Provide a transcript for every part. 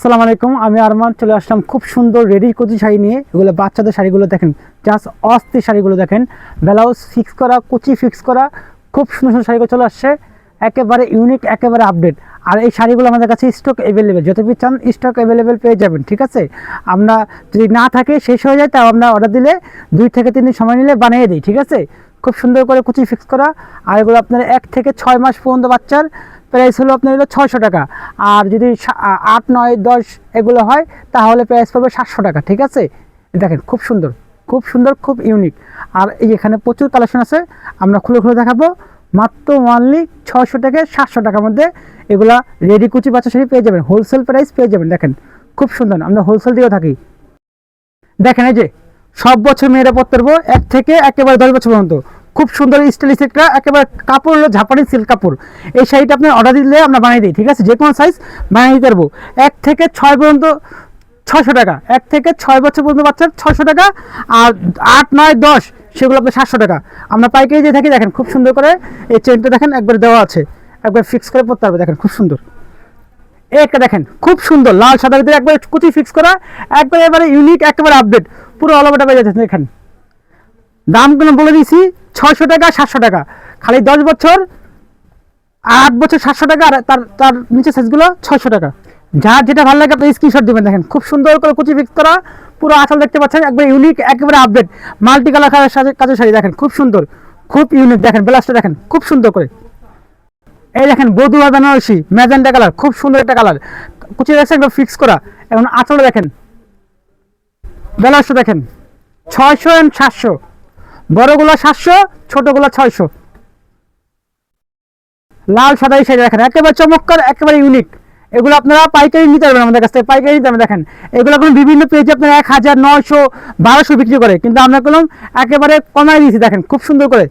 আসসালামু আলাইকুম, আমি আরমান, চলে আসলাম খুব সুন্দর রেডি কুচি শাড়ি নিয়ে। এগুলো বাচ্চাদের শাড়িগুলো দেখেন জাস্ট অস্থির শাড়িগুলো দেখেন। ব্লাউজ ফিক্স করা, কুচি ফিক্স করা, খুব সুন্দর সুন্দর শাড়িগুলো চলে আসছে। একেবারে ইউনিক একেবারে আপডেট আর এই শাড়িগুলো আমাদের কাছে স্টক অ্যাভেলেবেল যত পিস চান স্টক অ্যাভেলেবেল পেয়ে যাবেন, ঠিক আছে? আমরা যদি না থাকে শেষ হয়ে যায়, তাও আমরা অর্ডার দিলে দুই থেকে তিন দিন সময় নিলে বানিয়ে দিই, ঠিক আছে? খুব সুন্দর করে কুচি ফিক্স করা। আর এগুলো আপনার এক থেকে ছয় মাস পর্যন্ত বাচ্চার প্রাইস হলো আপনার হলো ছয়শো টাকা। আর যদি আট, নয়, দশ এগুলো হয়, তাহলে প্রাইস পড়বে সাতশো টাকা, ঠিক আছে? দেখেন, খুব সুন্দর খুব সুন্দর, খুব ইউনিক আর এই এখানে প্রচুর কালেকশন আছে, আমরা খুলে খুলে দেখাবো। মাত্র ওয়ানলি ছশো থেকে সাতশো টাকার মধ্যে এগুলা রেডি কুচি বাচ্চা শাড়ি পেয়ে যাবেন। হোলসেল প্রাইস পেয়ে যাবেন, দেখেন। খুব সুন্দর, আমরা হোলসেল দিয়েও থাকি। দেখেন এই যে সব বছর মেয়েরা পড়তে পারব, এক থেকে একেবারে দশ বছর পর্যন্ত। খুব সুন্দর স্টাইলিশ একটা একেবারে কাপড় হলো ঝাপানি সিল্ক কাপড়। এই শাড়িটা আপনি অর্ডার দিলে আমরা বানিয়ে দিই, ঠিক আছে? যে কোনো সাইজ বানিয়ে দিতে পারব। এক থেকে ছয় পর্যন্ত ছশো টাকা, এক থেকে ছয় বছর পর্যন্ত বাচ্চার ছশো টাকা, আর আট, নয়, দশ, সেগুলো আপনার সাতশো টাকা। আমরা পাইকারি দিয়ে থাকি, দেখেন খুব সুন্দর করে এই চেনটা দেখেন একবার দেওয়া আছে। একবার ফিক্স করে পড়তে হবে, দেখেন খুব সুন্দর। একটা দেখেন, খুব সুন্দর, লাল সাদা ভিতরে একবারে কুচি ফিক্স করা, একবারে এবারে ইউনিক একেবারে আপডেট পুরো অল ওভারটা পেয়ে যাচ্ছে দেখেন দামগুলো বলে দিয়েছি, ছয়শো টাকা, সাতশো টাকা। খালি দশ বছর, আট বছর সাতশো টাকা, আর তার তার নিচে সাইজগুলো ছয়শো টাকা। যার যেটা ভালো লাগে আপনি স্ক্রিনশট দেবেন, দেখেন, খুব সুন্দর করে কুচি ফিক্স করা, পুরো আঁচল দেখতে পাচ্ছেন, একবার ইউনিক একেবারে আপডেট মাল্টি কালার কাজের শাড়ি, দেখেন, খুব সুন্দর, খুব ইউনিক দেখেন ব্লাউজটা দেখেন, খুব সুন্দর করে। এই দেখেন, বধুয়া বেনারসি ম্যাজেন্টা কালার খুব সুন্দর একটা কালার কুচি দেখছেন একদম ফিক্স করা, এখন আঁচলে দেখেন ব্লাউজটা দেখেন। ছয়শো অ্যান্ড সাতশো। বড়গুলো সাতশো, ছোটগুলো ছয়শো। লাল, সাদা এই শাড়ি দেখেন। একেবারে চমৎকার, একেবারে ইউনিক এগুলো আপনারা পাইকারি নিতে পারবেন আমাদের কাছ থেকে। পাইকারি নিতে পারবেন। দেখেন, এগুলো এখন বিভিন্ন পেজে আপনারা এক হাজার, নয়শো, বারোশো বিক্রি করে। কিন্তু আমরা কোনো একেবারে কমাই দিয়েছি। দেখেন, খুব সুন্দর করে।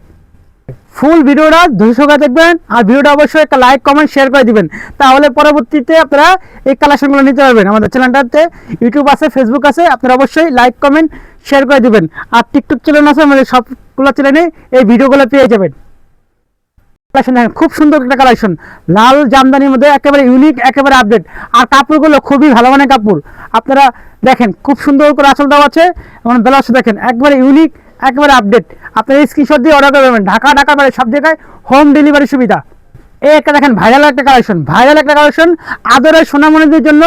ফুল ভিডিওটা ধৈর্য করে দেখবেন। আর ভিডিওটা অবশ্যই একটা লাইক কমেন্ট শেয়ার করে দিবেন। তাহলে পরবর্তীতে আপনারা এই কালেকশনগুলো নিতে পারবেন। আমাদের চ্যানেলটাতে ইউটিউব আছে ফেসবুক আছে, আপনারা অবশ্যই লাইক কমেন্ট শেয়ার করে দিবেন। আর টিকটক চ্যানেল আছে, আমাদের সবগুলো চ্যানেলে এই ভিডিওগুলো পেয়ে যাবেন। কালেকশন দেখেন, খুব সুন্দর একটা কালেকশন লাল জামদানির মধ্যে একেবারে ইউনিক একেবারে আপডেট আর কাপড়গুলো খুবই ভালো মানের কাপড়। আপনারা দেখেন, খুব সুন্দর করে আঁচল দেওয়া আছে। এবং ব্লাউজ দেখেন, একবারে ইউনিক একেবারে আপডেট আপনারা স্ক্রিনশট দিয়ে অর্ডার করবেন ঢাকা ঢাকা বাইরে সব জায়গায় হোম ডেলিভারি সুবিধা। এই একটা দেখেন ভাইরাল একটা কালেকশন ভাইরাল একটা কালেকশন আদরের সোনামণিদের জন্য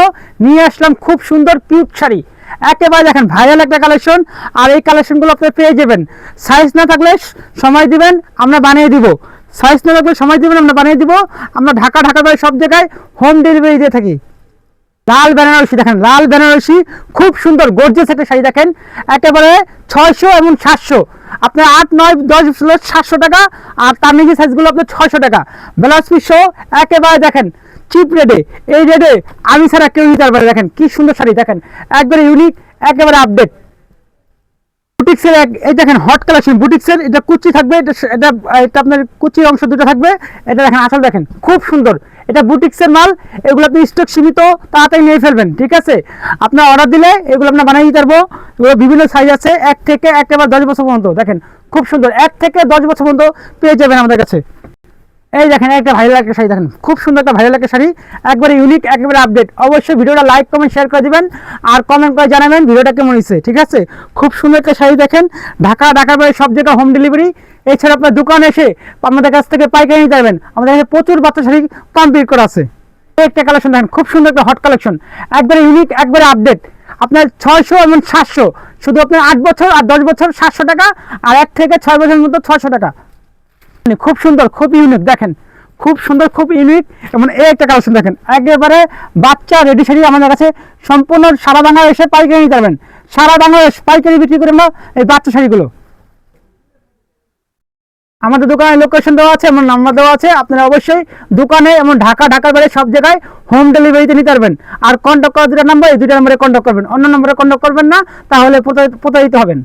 নিয়ে আসলাম খুব সুন্দর পিউট শাড়ি। একেবারে দেখেন ভাইরাল একটা কালেকশন আর এই কালেকশনগুলো আপনি পেয়ে যাবেন। সাইজ না থাকলে সময় দিবেন, আমরা বানিয়ে দিব। সাইজ না থাকলে সময় দিবেন, আমরা বানিয়ে দিব। আমরা ঢাকা ঢাকা বাইরে সব জায়গায় হোম ডেলিভারি দিয়ে থাকি। লাল বেনারসি দেখেন, লাল বেনারসি, খুব সুন্দর গর্জেস একটা শাড়ি দেখেন। একেবারে ছয়শো এবং সাতশো। আপনার আট, নয়, দশ সাতশো টাকা, আর তার নিচে সাইজগুলো আপনার ছয়শো টাকা। ব্লাউজ পিস শো একেবারে দেখেন চিপ রেডে এই রেডে আমি ছাড়া কেউ নিতে পারবে। দেখেন, কি সুন্দর শাড়ি দেখেন। একবারে ইউনিক একেবারে আপডেট বুটিক্সের এক এই দেখেন হট কালেকশন বুটিক্সের, এটা কুচি থাকবে, এটা এটা এটা আপনার কুচির অংশ দুটো থাকবে, এটা দেখেন আসল দেখেন, খুব সুন্দর। এটা বুটিক্সের মাল, এগুলো আপনি স্টক সীমিত, তাড়াতাড়ি নিয়ে ফেলবেন, ঠিক আছে? আপনার অর্ডার দিলে এগুলো আপনার বানিয়ে দিতে পারব, এগুলো বিভিন্ন সাইজ আছে, এক থেকে একেবারে দশ বছর পর্যন্ত, দেখেন, খুব সুন্দর, এক থেকে দশ বছর পর্যন্ত পেয়ে যাবেন আমাদের কাছে। এই দেখেন, একটা ভাইরাল একটা শাড়ি দেখেন। খুব সুন্দর একটা ভাইরাল একটা শাড়ি। একবারে ইউনিক একবারে আপডেট অবশ্যই ভিডিওটা লাইক কমেন্ট শেয়ার করে দিবেন আর কমেন্ট করে জানাবেন ভিডিওটা কেমন হয়েছে, ঠিক আছে? খুব সুন্দর একটা শাড়ি দেখেন। ঢাকা, ঢাকার বাইরে সব জায়গায় হোম ডেলিভারি এছাড়া আপনার দোকানে এসে আমাদের কাছ থেকে পাইকারি নিতে পারবেন। আমাদের কাছে প্রচুর বাচ্চা শাড়ি কমপ্লিট করা আছে। একটা কালেকশন দেখেন, খুব সুন্দর একটা হট কালেকশন একবারে ইউনিক একবারে আপডেট আপনার ছয়শো এবং সাতশো। শুধু আপনার আট বছর আর দশ বছর সাতশো টাকা, আর এক থেকে ছয় বছরের মতো ছয়শো টাকা। খুব সুন্দর, খুব ইউনিক দেখেন। খুব সুন্দর, খুব ইউনিক এবং এই একটা কালেকশন দেখেন, একেবারে বাচ্চা রেডি শাড়ি আমাদের কাছে সম্পূর্ণ সারা বাংলাদেশে পাইকারি নিতে পারবেন। সারা বাংলাদেশ পাইকারি বিক্রি করে আমরা এই বাচ্চা শাড়িগুলো। আমাদের দোকানে লোকেশন দেওয়া আছে এমন নাম্বার দেওয়া আছে, আপনারা অবশ্যই দোকানে এমন ঢাকা ঢাকার বাইরে সব জায়গায় হোম ডেলিভারিতে নিতে পারবেন। আর কন্ট্যাক্ট করার দুটা নাম্বার এই দুটা নাম্বারে কন্ট্যাক্ট করবেন। অন্য নম্বরে কন্ট্যাক্ট করবেন না, তাহলে প্রতারিত হবেন।